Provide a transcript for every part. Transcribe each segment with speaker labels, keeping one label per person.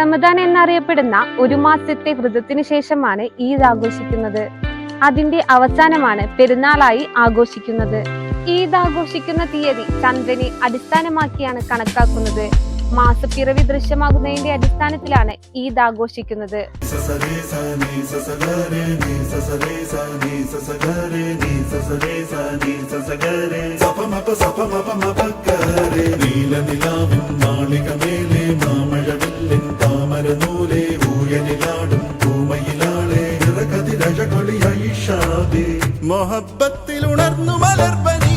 Speaker 1: റമദാൻ എന്നറിയപ്പെടുന്ന ഒരു മാസത്തെ വ്രതത്തിനു ശേഷമാണ് ഈദ് ആഘോഷിക്കുന്നത്. അതിന്റെ അവസാനമാണ് പെരുന്നാളായി ആഘോഷിക്കുന്നത്. ഈദ് ആഘോഷിക്കുന്ന തീയതി ചന്ദ്രനെ അടിസ്ഥാനമാക്കിയാണ് കണക്കാക്കുന്നത്. മാസപ്പിറവി ദൃശ്യമാകുന്നതിന്റെ അടിസ്ഥാനത്തിലാണ് ഈദ് ആഘോഷിക്കുന്നത്.
Speaker 2: സനി സസഗരേ നീ സസരേ സനി സസഗരേ നീ സസരേ സനി സസഗരേ. സപമപ സപമപ മപക്കരേ. നീല നിലാവിൻ മാളിക മേലെ മാമഴവില്ലിൻ താമര നൂലെ ഊയലിലാടും പൂമയിലാളെ ഉണർന്നു മലർവനി.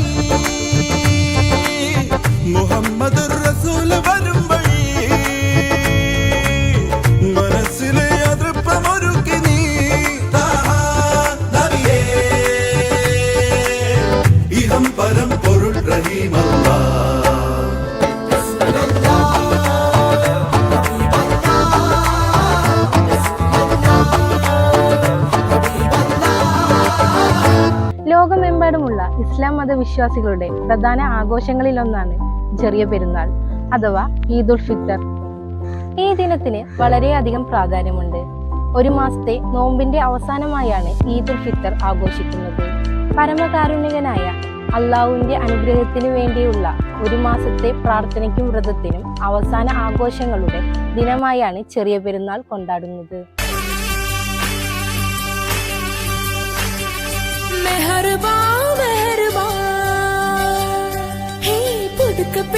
Speaker 3: ലോകമെമ്പാടുമുള്ള ഇസ്ലാം മതവിശ്വാസികളുടെ പ്രധാന ആഘോഷങ്ങളിലൊന്നാണ് ചെറിയ പെരുന്നാൾ അഥവാ ഈദുൽ ഫിത്തർ. ഈ ദിനത്തിന് വളരെയധികം പ്രാധാന്യമുണ്ട്. ഒരു മാസത്തെ നോമ്പിന്റെ അവസാനമായാണ് ഈദുൽ ഫിത്തർ ആഘോഷിക്കുന്നത്. പരമകാരുണികനായ അള്ളാഹുവിന്റെ അനുഗ്രഹത്തിനു വേണ്ടിയുള്ള ഒരു മാസത്തെ പ്രാർത്ഥനയ്ക്കും വ്രതത്തിനും അവസാന ആഘോഷങ്ങളുടെ ദിനമായാണ് ചെറിയ പെരുന്നാൾ കൊണ്ടാടുന്നത്.
Speaker 4: മെഹർബാ മെഹർബാ. ഹേ പുതുക്ക